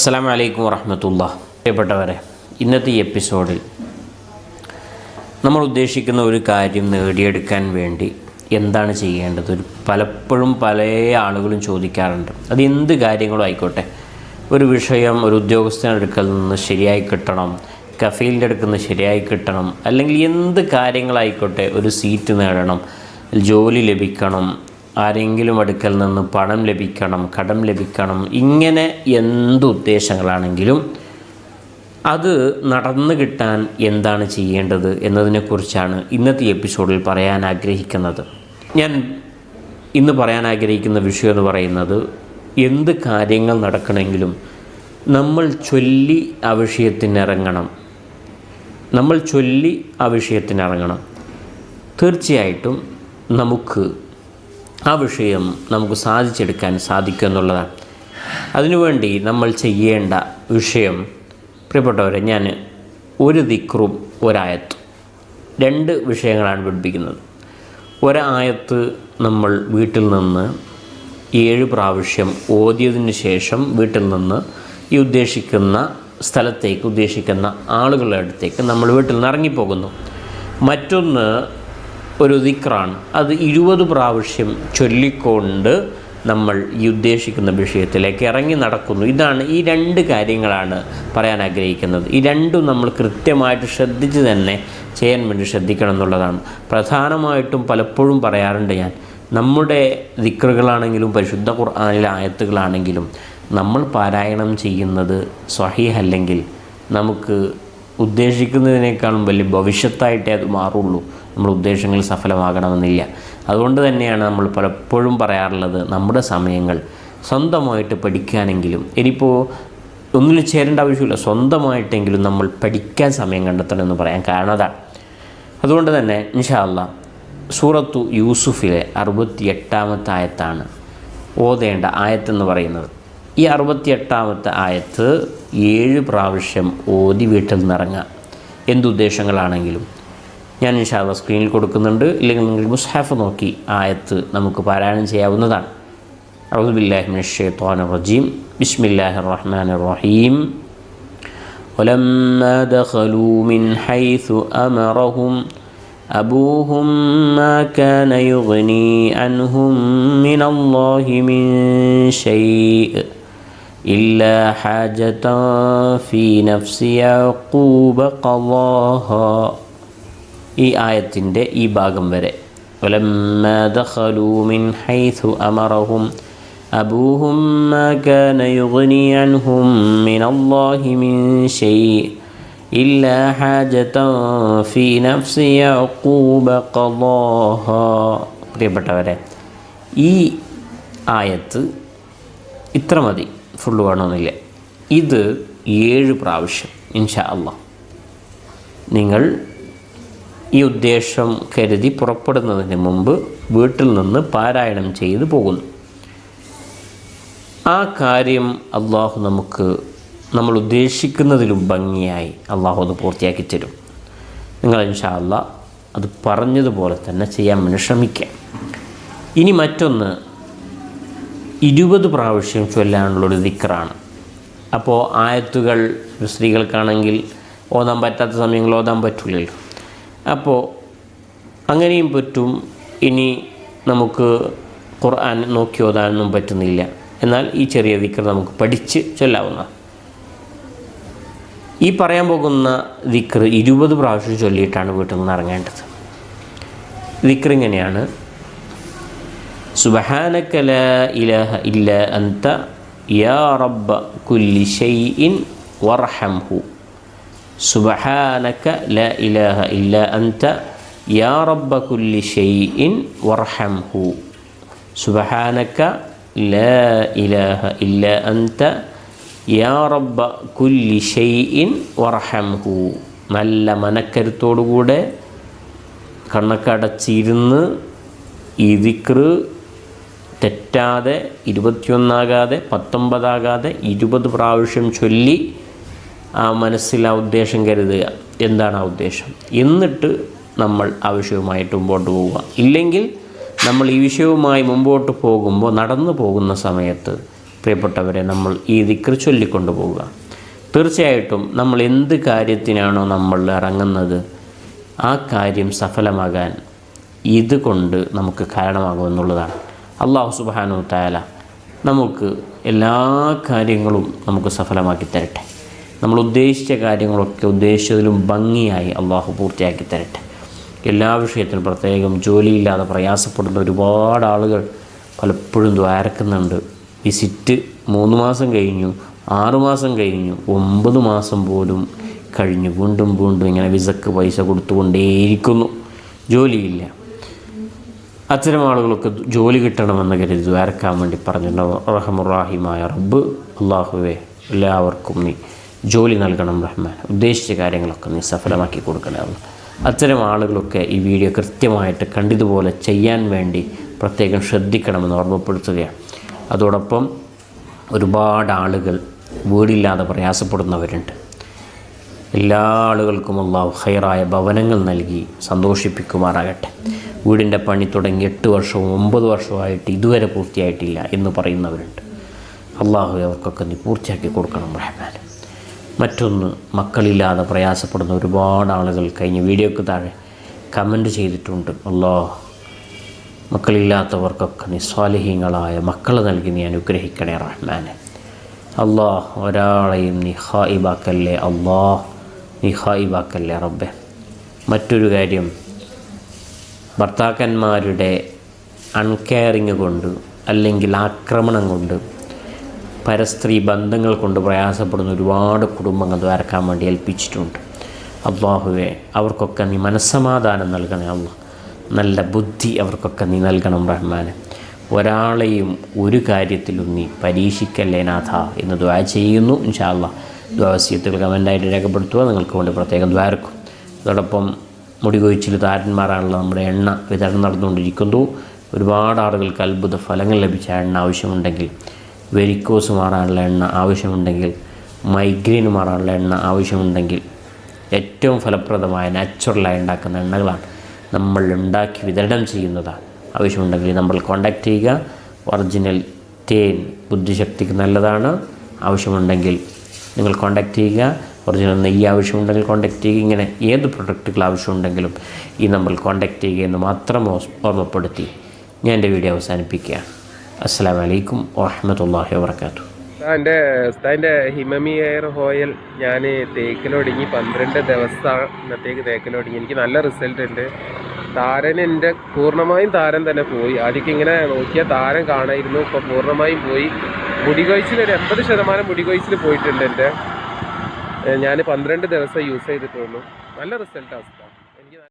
അസ്സാം വലൈക്കും വറഹമത്തുള്ള പ്രിയപ്പെട്ടവരെ ഇന്നത്തെ എപ്പിസോഡിൽ നമ്മൾ ഉദ്ദേശിക്കുന്ന ഒരു കാര്യം നേടിയെടുക്കാൻ വേണ്ടി എന്താണ് ചെയ്യേണ്ടത്? ഒരു പലപ്പോഴും പല ആളുകളും ചോദിക്കാറുണ്ട്. അത് എന്ത് കാര്യങ്ങളും ആയിക്കോട്ടെ. ഒരു വിഷയം ഒരു ഉദ്യോഗസ്ഥനടുക്കൽ നിന്ന് ശരിയായി കിട്ടണം കഫീലിന്റെ അടുക്കൽ നിന്ന് ശരിയായി കിട്ടണം അല്ലെങ്കിൽ എന്ത് കാര്യങ്ങളായിക്കോട്ടെ ഒരു സീറ്റ് നേടണം ജോലി ലഭിക്കണം ആരെങ്കിലും അടുക്കൽ നിന്ന് പണം ലഭിക്കണം കടം ലഭിക്കണം ഇങ്ങനെ എന്ത് ഉദ്ദേശങ്ങളാണെങ്കിലും അത് നടന്നു കിട്ടാൻ എന്താണ് ചെയ്യേണ്ടത് എന്നതിനെക്കുറിച്ചാണ് ഇന്നത്തെ എപ്പിസോഡിൽ പറയാൻ ആഗ്രഹിക്കുന്നത്. ഞാൻ ഇന്ന് പറയാൻ ആഗ്രഹിക്കുന്ന വിഷയം എന്ന് പറയുന്നത് എന്ത് കാര്യങ്ങൾ നടക്കണമെങ്കിലും നമ്മൾ ചൊല്ലി ആ വിഷയത്തിനിറങ്ങണം നമ്മൾ ചൊല്ലി ആ വിഷയത്തിനിറങ്ങണം തീർച്ചയായിട്ടും നമുക്ക് ആ വിഷയം നമുക്ക് സാധിച്ചെടുക്കാൻ സാധിക്കും എന്നുള്ളതാണ്. അതിനുവേണ്ടി നമ്മൾ ചെയ്യേണ്ട വിഷയം പ്രിയപ്പെട്ടവരെ ഞാൻ ഒരു ദിക്റും ഒരായത്തും രണ്ട് വിഷയങ്ങളാണ് പഠിപ്പിക്കുന്നത്. ഒരായത്ത് നമ്മൾ വീട്ടിൽ നിന്ന് ഏഴ് പ്രാവശ്യം ഓതിയതിന് ശേഷം വീട്ടിൽ നിന്ന് ഈ ഉദ്ദേശിക്കുന്ന സ്ഥലത്തേക്ക് ഉദ്ദേശിക്കുന്ന ആളുകളുടെ അടുത്തേക്ക് നമ്മൾ വീട്ടിൽ നിന്ന് ഇറങ്ങിപ്പോകുന്നു. മറ്റൊന്ന് ഒരു ദിക്റാണ്. അത് ഇരുപത് പ്രാവശ്യം ചൊല്ലിക്കൊണ്ട് നമ്മൾ ഈ ഉദ്ദേശിക്കുന്ന വിഷയത്തിലേക്ക് ഇറങ്ങി നടക്കുന്നു. ഇതാണ് ഈ രണ്ട് കാര്യങ്ങളാണ് പറയാൻ ആഗ്രഹിക്കുന്നത്. ഈ രണ്ടും നമ്മൾ കൃത്യമായിട്ട് ശ്രദ്ധിച്ച് തന്നെ ചെയ്യാൻ വേണ്ടി ശ്രദ്ധിക്കണം എന്നുള്ളതാണ്. പ്രധാനമായിട്ടും പലപ്പോഴും പറയാറുണ്ട് ഞാൻ നമ്മുടെ ദിക്റുകളാണെങ്കിലും പരിശുദ്ധ ഖുർആാനിലെ ആയത്തുകളാണെങ്കിലും നമ്മൾ പാരായണം ചെയ്യുന്നത് സ്വഹീഹല്ലെങ്കിൽ നമുക്ക് ഉദ്ദേശിക്കുന്നതിനേക്കാളും വലിയ ഭവിഷ്യത്തായിട്ടേ അത് മാറുള്ളൂ. നമ്മൾ ഉദ്ദേശങ്ങൾ സഫലമാകണമെന്നില്ല. അതുകൊണ്ട് തന്നെയാണ് നമ്മൾ പലപ്പോഴും പറയാറുള്ളത് നമ്മുടെ സമയങ്ങൾ സ്വന്തമായിട്ട് പഠിക്കാനെങ്കിലും ഇനിയിപ്പോൾ ഒന്നിൽ ചേരേണ്ട ആവശ്യമില്ല. സ്വന്തമായിട്ടെങ്കിലും നമ്മൾ പഠിക്കാൻ സമയം കണ്ടെത്തണം എന്ന് പറയാൻ കാരണം അതാണ് അതുകൊണ്ട് തന്നെ ഇൻഷാല്ല സൂറത്തു യൂസുഫിലെ അറുപത്തി എട്ടാമത്തെ ആയത്താണ് ഓതേണ്ട ആയത്തെന്ന് പറയുന്നത്. ഈ അറുപത്തിയെട്ടാമത്തെ ആയത്ത് ഏഴ് പ്രാവശ്യം ഓതി വീട്ടിൽ നിന്നിറങ്ങാം എന്തുദ്ദേശങ്ങളാണെങ്കിലും ഞാൻ ഇൻഷാല്ല സ്ക്രീനിൽ കൊടുക്കുന്നുണ്ട് ഇല്ലെങ്കിൽ നിങ്ങൾ മുസ്ഹാഫ് നോക്കി ആയത്ത് നമുക്ക് പാരായണം ചെയ്യാവുന്നതാണ് أعوذ بالله من الشيطان الرجيم بسم الله الرحمن الرحيم ولما دخلوا من حيث أمرهم أبوهم ما كان يغني عنهم من الله من شيء إلا حاجة في نفس يعقوب قضاها ഈ ആയത്തിൻ്റെ ഈ ഭാഗം വരെ ولما دخلوا من حيث أمرهم أبوهم ما كان يغني عنهم من الله من شيء إلا حاجة في نفس يعقوب قضاها പ്രിയപ്പെട്ടവരെ ഈ ആയത്ത് ഇത്ര മതി ഫുള്ള് വേണമെന്നില്ല. ഇത് ഏഴ് പ്രാവശ്യം ഇൻഷാ അല്ല നിങ്ങൾ ഈ ഉദ്ദേശം കരുതി പുറപ്പെടുന്നതിന് മുമ്പ് വീട്ടിൽ നിന്ന് പാരായണം ചെയ്തു പോകുന്നു. ആ കാര്യം അള്ളാഹു നമുക്ക് നമ്മൾ ഉദ്ദേശിക്കുന്നതിലും ഭംഗിയായി അള്ളാഹു അത് പൂർത്തിയാക്കി തരും. നിങ്ങൾ ഇൻഷാ അല്ല അത് പറഞ്ഞതുപോലെ തന്നെ ചെയ്യാൻ വേണ്ടി ശ്രമിക്കാം. ഇനി മറ്റൊന്ന് ഇരുപത് പ്രാവശ്യം ചൊല്ലാനുള്ളൊരു ദിക്കറാണ് അപ്പോൾ ആയത്തുകൾ സ്ത്രീകൾക്കാണെങ്കിൽ ഓതാൻ പറ്റാത്ത സമയങ്ങളിൽ ഓതാൻ പറ്റില്ലല്ലോ അപ്പോൾ അങ്ങനെയും പറ്റും. ഇനി നമുക്ക് ഖുർആൻ നോക്കി ഓതാനൊന്നും പറ്റുന്നില്ല. എന്നാൽ ഈ ചെറിയ ദിക്കർ നമുക്ക് പഠിച്ച് ചൊല്ലാവുന്ന ഈ പറയാൻ പോകുന്ന ദിക്കർ ഇരുപത് പ്രാവശ്യം ചൊല്ലിയിട്ടാണ് വീട്ടിൽ നിന്ന് ഇറങ്ങേണ്ടത്. ദിക്കർ ഇങ്ങനെയാണ്. സുബഹാനക ലാ ഇലാഹ ഇല്ല അന്ത യാ റബ്ബ കുല്ലി ഷൈഇൻ വർഹംഹു സുബഹാനക്ക ലാ ഇലാഹ ഇല്ല അന്ത യാ റബ്ബ കുല്ലി ഷൈഇൻ വർഹംഹു സുബഹാനക്ക ലാ ഇലാഹ ഇല്ല അന്ത യാ റബ്ബ കുല്ലി ഷൈഇൻ വർഹംഹു നല്ല മനക്കരുത്തോടുകൂടെ കണ്ണൊക്കെ അടച്ചിരുന്ന് ഈ ദിക്റ് തെറ്റാതെ ഇരുപത്തിയൊന്നാകാതെ പത്തൊമ്പതാകാതെ ഇരുപത് പ്രാവശ്യം ചൊല്ലി ആ മനസ്സിൽ ആ ഉദ്ദേശം കരുതുക. എന്താണ് ആ ഉദ്ദേശം? എന്നിട്ട് നമ്മൾ ആ വിഷയവുമായിട്ട് മുമ്പോട്ട് പോവുക. ഇല്ലെങ്കിൽ നമ്മൾ ഈ വിഷയവുമായി മുമ്പോട്ട് പോകുമ്പോൾ നടന്നു പോകുന്ന സമയത്ത് പ്രിയപ്പെട്ടവരെ നമ്മൾ ഈ ദിക്ർ ചൊല്ലിക്കൊണ്ടു പോവുക. തീർച്ചയായിട്ടും നമ്മൾ എന്ത് കാര്യത്തിനാണോ നമ്മൾ ഇറങ്ങുന്നത് ആ കാര്യം സഫലമാകാൻ ഇതുകൊണ്ട് നമുക്ക് കാരണമാകുമെന്നുള്ളതാണ്. അള്ളാഹു സുബാനു തായാല നമുക്ക് എല്ലാ കാര്യങ്ങളും നമുക്ക് സഫലമാക്കി തരട്ടെ. നമ്മൾ ഉദ്ദേശിച്ച കാര്യങ്ങളൊക്കെ ഉദ്ദേശിച്ചതിലും ഭംഗിയായി അള്ളാഹു പൂർത്തിയാക്കി തരട്ടെ. എല്ലാ വിഷയത്തിലും പ്രത്യേകം ജോലിയില്ലാതെ പ്രയാസപ്പെടുന്ന ഒരുപാട് ആളുകൾ പലപ്പോഴും ദ്വാരക്കുന്നുണ്ട് വിസിറ്റ് മൂന്ന് മാസം കഴിഞ്ഞു ആറുമാസം കഴിഞ്ഞു ഒമ്പത് മാസം പോലും കഴിഞ്ഞു വീണ്ടും വീണ്ടും ഇങ്ങനെ വിസക്ക് പൈസ കൊടുത്തുകൊണ്ടേയിരിക്കുന്നു. ജോലിയില്ല. അത്തരം ആളുകൾക്ക് ജോലി കിട്ടണമെന്ന് കരുതി ദ്വാരക്കാൻ വേണ്ടി പറഞ്ഞിട്ടുണ്ട് റഹമുറാഹിമായ റബ്ബ് അള്ളാഹുവെ എല്ലാവർക്കും നീ ജോലി നൽകണം റഹ്മാൻ. ഉദ്ദേശിച്ച കാര്യങ്ങളൊക്കെ നീ സഫലമാക്കി കൊടുക്കണേ അത്തരം ആളുകളൊക്കെ ഈ വീഡിയോ കൃത്യമായിട്ട് കണ്ടതുപോലെ ചെയ്യാൻ വേണ്ടി പ്രത്യേകം ശ്രദ്ധിക്കണമെന്ന് ഓർമ്മപ്പെടുത്തുകയാണ്. അതോടൊപ്പം ഒരുപാട് ആളുകൾ വീടില്ലാതെ പ്രയാസപ്പെടുന്നവരുണ്ട്. എല്ലാ ആളുകൾക്കും അള്ളാഹു ഭവനങ്ങൾ നൽകി സന്തോഷിപ്പിക്കുമാറാകട്ടെ. വീടിന്റെ പണി തുടങ്ങി എട്ട് വർഷവും ഒമ്പത് വർഷമായിട്ട് ഇതുവരെ പൂർത്തിയായിട്ടില്ല എന്ന് പറയുന്നവരുണ്ട്. അള്ളാഹു അവർക്കൊക്കെ നീ പൂർത്തിയാക്കി കൊടുക്കണം റഹ്മാൻ. മറ്റൊന്ന് മക്കളില്ലാതെ പ്രയാസപ്പെടുന്ന ഒരുപാട് ആളുകൾ കഴിഞ്ഞ വീഡിയോക്ക് താഴെ കമന്റ് ചെയ്തിട്ടുണ്ട്. അള്ളാഹ് മക്കളില്ലാത്തവർക്കൊക്കെ നിസ്വാലഹീങ്ങളായ മക്കൾ നൽകി നീ അനുഗ്രഹിക്കണേ റഹ്മാനെ അള്ളാഹ് ഒരാളെയും നീ ഹായിബാക്കല്ലേ? അള്ളാഹ് നീ ഹായിബാക്കല്ലേ റബ്ബെ? മറ്റൊരു കാര്യം ഭർത്താക്കന്മാരുടെ അൺകെയറിങ് കൊണ്ട് അല്ലെങ്കിൽ ആക്രമണം കൊണ്ട് പരസ്ത്രീ ബന്ധങ്ങൾ കൊണ്ട് പ്രയാസപ്പെടുന്ന ഒരുപാട് കുടുംബങ്ങൾ ദ്വാരക്കാൻ വേണ്ടി ഏൽപ്പിച്ചിട്ടുണ്ട്. അള്ളാഹുവെ അവർക്കൊക്കെ നീ മനസ്സമാധാനം നൽകണേ അള്ളാഹ് നല്ല ബുദ്ധി അവർക്കൊക്കെ നീ നൽകണം റഹ്മാനെ. ഒരാളെയും ഒരു കാര്യത്തിലും നീ പരീക്ഷിക്കല്ലേ നാഥ എന്ന് ദ്വാ ചെയ്യുന്നു. ഇൻഷാല്ല ദ്വാസ്യത്തിൽ കമന്റായിട്ട് രേഖപ്പെടുത്തുക. നിങ്ങൾക്ക് വേണ്ടി പ്രത്യേകം ദ്വാരക്കും അതോടൊപ്പം മുടി കൊഴിച്ചിൽ താരന്മാരാണല്ലോ നമ്മുടെ എണ്ണ. വിതരണം നടന്നുകൊണ്ടിരിക്കുന്നു. ഒരുപാട് ആളുകൾക്ക് അത്ഭുത ഫലങ്ങൾ ലഭിച്ച എണ്ണ ആവശ്യമുണ്ടെങ്കിൽ വെരിക്കോസ് മാറാനുള്ള എണ്ണ ആവശ്യമുണ്ടെങ്കിൽ മൈഗ്രെയിൻ മാറാനുള്ള എണ്ണ ആവശ്യമുണ്ടെങ്കിൽ ഏറ്റവും ഫലപ്രദമായ നാച്ചുറലായി ഉണ്ടാക്കുന്ന എണ്ണകളാണ് നമ്മൾ ഉണ്ടാക്കി വിതരണം ചെയ്യുന്നതാണ് ആവശ്യമുണ്ടെങ്കിൽ നമ്മൾ കോൺടാക്റ്റ് ചെയ്യുക. ഒറിജിനൽ തേൻ ബുദ്ധിശക്തിക്ക് നല്ലതാണ്. ആവശ്യമുണ്ടെങ്കിൽ നിങ്ങൾ കോൺടാക്റ്റ് ചെയ്യുക. ഒറിജിനൽ നെയ്യ് ആവശ്യമുണ്ടെങ്കിൽ കോൺടാക്റ്റ് ചെയ്യുക. ഇങ്ങനെ ഏത് പ്രൊഡക്റ്റുകൾ ആവശ്യമുണ്ടെങ്കിലും ഈ കോൺടാക്റ്റ് ചെയ്യുക എന്ന് മാത്രം ഓർമ്മപ്പെടുത്തി ഞാൻ എന്റെ വീഡിയോ അവസാനിപ്പിക്കുകയാണ്. അസ്സാം വലൈക്കും വാഹമത്തല്ലാഹി വാബർക്കാത്തു എന്റെ ഉസ്താദിന്റെ ഹിമമി എയർ ഓയിൽ ഞാൻ തേക്കിലൊടുങ്ങി പന്ത്രണ്ട് ദിവസം ഇന്നത്തേക്ക് തേക്കിലൊടുങ്ങി. എനിക്ക് നല്ല റിസൾട്ട് ഉണ്ട്. താരൻ എന്റെ പൂർണമായും താരൻ തന്നെ പോയി. ആദ്യമൊക്കെ ഇങ്ങനെ നോക്കിയാൽ താരൻ കാണായിരുന്നു. ഇപ്പോൾ പൂർണമായും പോയി. മുടികൊഴിച്ചിൽ ഒരു എൺപത് ശതമാനം മുടികൊഴിച്ചിൽ പോയിട്ടുണ്ട് എന്റെ. ഞാൻ പന്ത്രണ്ട് ദിവസം യൂസ് ചെയ്തിട്ടുള്ളൂ. നല്ല റിസൾട്ടാണ്